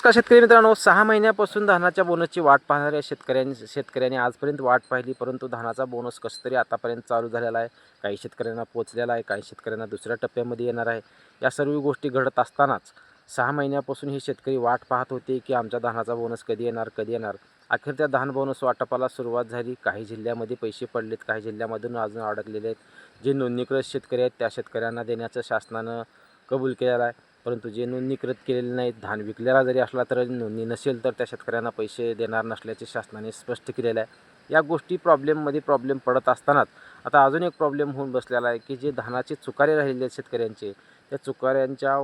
नमस्कार शेतकरी मित्रांनो सहा महिन्यापासून धानाच्या बोनसची वाट पाहणाऱ्या शेतकऱ्यांनी शेतकऱ्यांनी आजपर्यंत वाट पाहिली परंतु धानाचा बोनस कसं तरी आतापर्यंत चालू झालेला आहे. काही शेतकऱ्यांना पोचलेला आहे काही शेतकऱ्यांना दुसऱ्या टप्प्यामध्ये येणार आहे. या सर्व गोष्टी घडत असतानाच सहा महिन्यापासून हे शेतकरी वाट पाहत होते की आमच्या धानाचा बोनस कधी येणार कधी येणार. अखेर त्या धान बोनस वाटपाला सुरुवात झाली. काही जिल्ह्यामध्ये पैसे पडलेत काही जिल्ह्यामधून अजून अडकलेले आहेत. जे नोंदणीकृत शेतकरी आहेत त्या शेतकऱ्यांना देण्याचं शासनानं कबूल केलेलं आहे. परंतु जे नोंदणीकृत केलेले नाहीत धान विकलेला जरी असला तर नोंदणी नसेल तर त्या शेतकऱ्यांना पैसे देणार नसल्याचे शासनाने स्पष्ट केलेलं आहे. या गोष्टी प्रॉब्लेममध्ये प्रॉब्लेम पडत असतानाच आता अजून एक प्रॉब्लेम होऊन बसलेला आहे की जे धानाचे चुकारे राहिलेले आहेत शेतकऱ्यांचे त्या चुकाऱ्यांच्या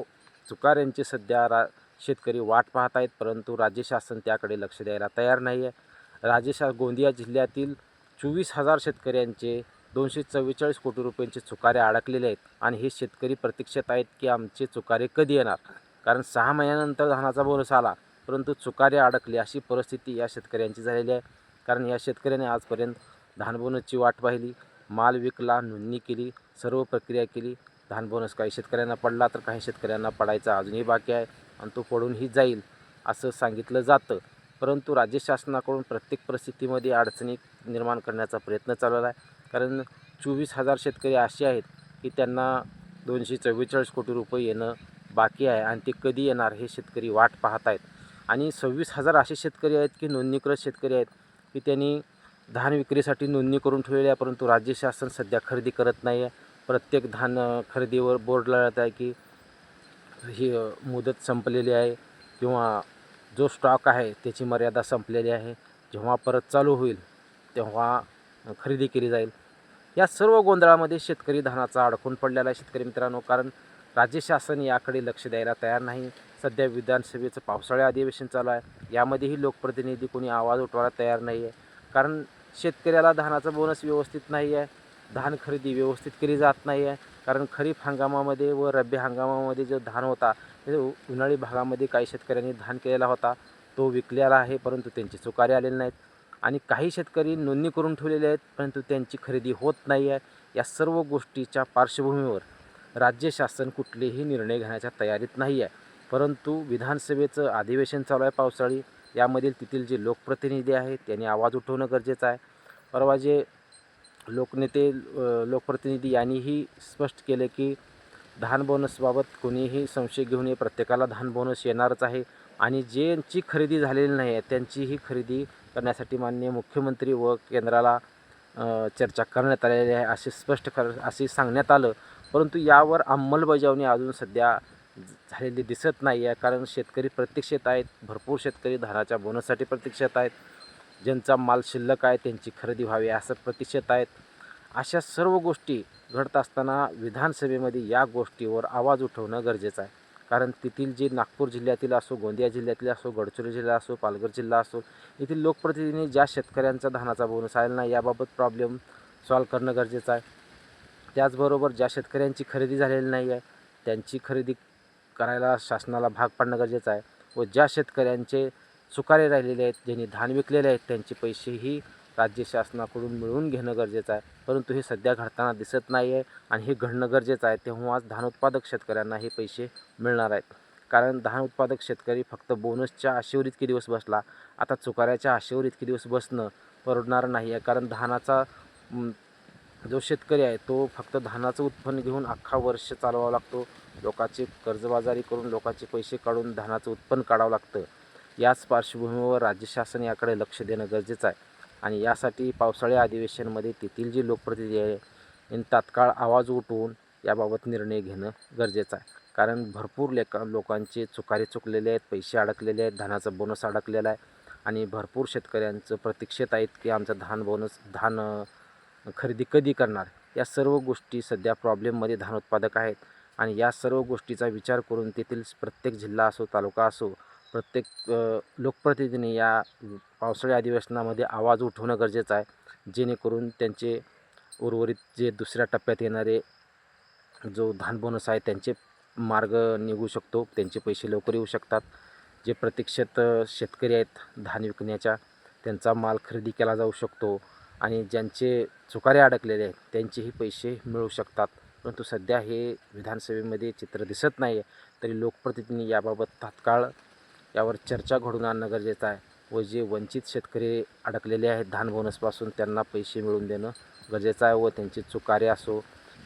चुकाऱ्यांचे सध्या रा शेतकरी वाट पाहत आहेत परंतु राज्य शासन त्याकडे लक्ष द्यायला तयार नाही आहे राज्य शा गोंदिया जिल्ह्यातील चोवीस हजार शेतकऱ्यांचे दोनशे चव्वेचाळीस कोटी रुपयांचे चुकारे अडकलेले आहेत. आणि हे शेतकरी प्रतीक्षेत आहेत की आमचे चुकारे कधी येणार? कारण सहा महिन्यानंतर धानाचा बोनस आला. परंतु चुकारे अडकले अशी परिस्थिती या शेतकऱ्यांची झालेली आहे. कारण या शेतकऱ्याने आजपर्यंत धान बोनसची वाट पाहिली माल विकला नोंदणी केली सर्व प्रक्रिया केली. धान बोनस काही शेतकऱ्यांना पडला तर काही शेतकऱ्यांना पडायचा अजूनही बाकी आहे आणि तो पडूनही जाईल असं सांगितलं जातं. परंतु राज्य शासनाकडून प्रत्येक परिस्थितीमध्ये अडचणी निर्माण करण्याचा प्रयत्न चालवला आहे. कारण चोवीस हजार शेतकरी असे आहेत की त्यांना दोनशे चव्वेचाळीस कोटी रुपये येणं बाकी आहे आणि ते कधी येणार हे शेतकरी वाट पाहत आहेत आणि सव्वीस हजार असे शेतकरी आहेत की नोंदणीकृत शेतकरी आहेत की त्यांनी धान विक्रीसाठी नोंदणी करून ठेवलेली आहे परंतु राज्य शासन सध्या खरेदी करत नाही आहे. प्रत्येक धान खरेदीवर बोर्ड लावत आहे की ही मुदत संपलेली आहे किंवा जो स्टॉक आहे त्याची मर्यादा संपलेली आहे. जेव्हा परत चालू होईल तेव्हा खरेदी केली जाईल. या सर्व गोंधळामध्ये शेतकरी धानाचा अडकून पडलेला आहे शेतकरी मित्रांनो कारण राज्य शासन याकडे लक्ष द्यायला तयार नाही. सध्या विधानसभेचं पावसाळी अधिवेशन चालू आहे. यामध्येही लोकप्रतिनिधी कोणी आवाज उठवायला तयार नाही आहे. कारण शेतकऱ्याला धानाचा बोनस व्यवस्थित नाही आहे. धान खरेदी व्यवस्थित केली जात नाही आहे. कारण खरीप हंगामामध्ये व रब्बी हंगामामध्ये जो धान होता म्हणजे उन्हाळी भागामध्ये काही शेतकऱ्यांनी धान केलेला होता तो विकलेला आहे परंतु त्यांचे चुकारे आलेले नाहीत. आणि काही शेतकरी नोंदणी करून ठेवलेले आहेत परंतु त्यांची खरेदी होत नाही आहे. या सर्व गोष्टीच्या पार्श्वभूमीवर राज्य शासन कुठलेही निर्णय घेण्याच्या तयारीत नाही आहे. परंतु विधानसभेचं अधिवेशन चालू आहे पावसाळी. यामधील तेथील जे लोकप्रतिनिधी आहेत त्यांनी आवाज उठवणं गरजेचं आहे. परवा जे लोकनेते लोकप्रतिनिधी यांनीही स्पष्ट केले की धान बोनसबाबत कोणीही संशय घेऊ नये. प्रत्येकाला धान बोनस येणारच आहे. आणि ज्यांची खरेदी झालेली नाही आहे त्यांचीही खरेदी करण्यासाठी माननीय मुख्यमंत्री व केंद्राला चर्चा करण्यात आलेली आहे असे स्पष्ट कर असे सांगण्यात आलं. परंतु यावर अंमलबजावणी अजून सध्या झालेली दिसत नाही आहे. कारण शेतकरी प्रतीक्षेत आहेत भरपूर शेतकरी धानाच्या बोनससाठी प्रतीक्षेत आहेत ज्यांचा माल शिल्लक आहे त्यांची खरेदी व्हावी असं प्रतीक्षेत आहेत. अशा सर्व गोष्टी घडत असताना विधानसभेमध्ये या गोष्टीवर आवाज उठवणं गरजेचं आहे. कारण तेथील जे नागपूर जिल्ह्यातील असो गोंदिया जिल्ह्यातील असो गडचिरोली जिल्हा असो पालघर जिल्हा असो येथील लोकप्रतिनिधींनी ज्या शेतकऱ्यांचा धानाचा बोनस आलेला नाही याबाबत प्रॉब्लेम सॉल्व करणं गरजेचं आहे. त्याचबरोबर ज्या शेतकऱ्यांची खरेदी झालेली नाही आहे त्यांची खरेदी करायला शासनाला भाग पाडणं गरजेचं आहे व ज्या शेतकऱ्यांचे चुकारे राहिलेले आहेत ज्यांनी धान विकलेले आहेत त्यांचे पैसेही राज्य शासनाकडून मिळवून घेणं गरजेचं आहे. परंतु हे सध्या घडताना दिसत नाही आहे आणि हे घडणं गरजेचं आहे. तेव्हाच धान उत्पादक शेतकऱ्यांना हे पैसे मिळणार आहेत. कारण धान उत्पादक शेतकरी फक्त बोनसच्या आशेवर इतके दिवस बसला? आता चुकाऱ्याच्या आशेवर इतके दिवस बसणं परवडणार नाही आहे. कारण धानाचा जो शेतकरी आहे तो फक्त धानाचं उत्पन्न घेऊन अख्खा वर्ष चालवावा लागतो. लोकांची कर्जबाजारी करून लोकांचे पैसे काढून धानाचं उत्पन्न काढावं लागतं. याच पार्श्वभूमीवर राज्य शासन याकडे लक्ष देणं गरजेचं आहे. आणि यासाठी पावसाळी अधिवेशनमध्ये तेथील जे लोकप्रतिनिधी आहे यांनी तात्काळ आवाज उठवून याबाबत निर्णय घेणं गरजेचं आहे. कारण भरपूर लेका लोकांचे चुकारे चुकलेले आहेत पैसे अडकलेले आहेत धानाचा बोनस अडकलेला आहे आणि भरपूर शेतकऱ्यांचं प्रतीक्षेत आहेत की आमचं धान बोनस धान खरेदी कधी करणार? या सर्व गोष्टी सध्या प्रॉब्लेममध्ये धान उत्पादक आहेत आणि या सर्व गोष्टीचा विचार करून तेथील प्रत्येक जिल्हा असो तालुका असो प्रत्येक लोकप्रतिनिधीने या पावसाळी अधिवेशनामध्ये आवाज उठवणं गरजेचं आहे. जेणेकरून त्यांचे उर्वरित जे दुसऱ्या टप्प्यात येणारे जो धान बोनस आहे त्यांचे मार्ग निघू शकतो. त्यांचे पैसे लवकर येऊ शकतात. जे प्रतीक्षेत शेतकरी आहेत धान विकण्याच्या त्यांचा माल खरेदी केला जाऊ शकतो आणि ज्यांचे चुकारे अडकलेले आहेत त्यांचेही पैसे मिळू शकतात. परंतु सध्या हे विधानसभेमध्ये चित्र दिसत नाही आहे तरी लोकप्रतिनिधींनी याबाबत तात्काळ यावर चर्चा घडून आणणं गरजेचं आहे व जे वंचित शेतकरी अडकलेले आहेत धान बोनसपासून त्यांना पैसे मिळवून देणं गरजेचं आहे व त्यांचे चुकारे असो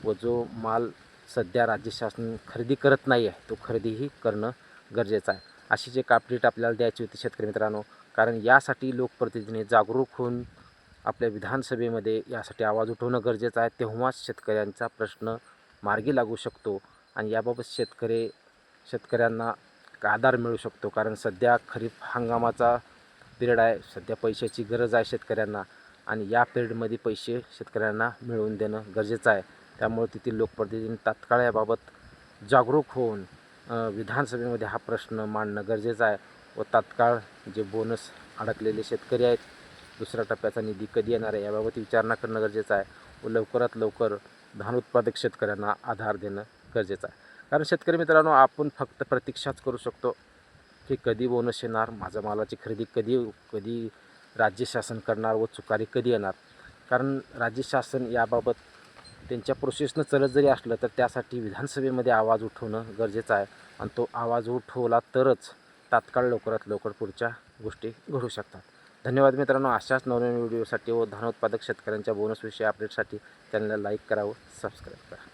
व जो माल सध्या राज्य शासन खरेदी करत नाही आहे तो खरेदीही करणं गरजेचं आहे. अशीच एक अपडेट आपल्याला द्यायची होती शेतकरी मित्रांनो कारण यासाठी लोकप्रतिनिधीने जागरूक होऊन आपल्या विधानसभेमध्ये यासाठी आवाज उठवणं गरजेचं आहे. तेव्हाच शेतकऱ्यांचा प्रश्न मार्गी लागू शकतो आणि याबाबत शेतकरी शेतकऱ्यांना आधार मिळू शकतो. कारण सध्या खरीप हंगामाचा पिरियड आहे. सध्या पैशाची गरज आहे शेतकऱ्यांना आणि या पिरियडमध्ये पैसे शेतकऱ्यांना मिळवून देणं गरजेचं आहे. त्यामुळे तेथील लोकप्रतिनिधींनी तात्काळ याबाबत जागरूक होऊन विधानसभेमध्ये हा प्रश्न मांडणं गरजेचं आहे व तात्काळ जे बोनस अडकलेले शेतकरी आहेत दुसऱ्या टप्प्याचा निधी कधी येणार आहे याबाबत विचारणा करणं गरजेचं आहे व लवकरात लवकर धान उत्पादक शेतकऱ्यांना आधार देणं गरजेचं आहे. कारण शेतकरी मित्रांनो आपण फक्त प्रतीक्षाच करू शकतो की कधी बोनस येणार माझ्या मालाची खरेदी कधी कधी राज्य शासन करणार व चुकारी कधी येणार. कारण राज्य शासन याबाबत त्यांच्या प्रोसेसनं चलत जरी असलं तर त्यासाठी विधानसभेमध्ये आवाज उठवणं गरजेचं आहे. आणि तो आवाज उठवला तरच तात्काळ लवकरात लवकर पुढच्या गोष्टी घडू शकतात. धन्यवाद मित्रांनो. अशाच नवनवीन व्हिडिओसाठी व धान उत्पादक शेतकऱ्यांच्या बोनसविषयी अपडेटसाठी चॅनलला लाईक करावं सबस्क्राईब करा.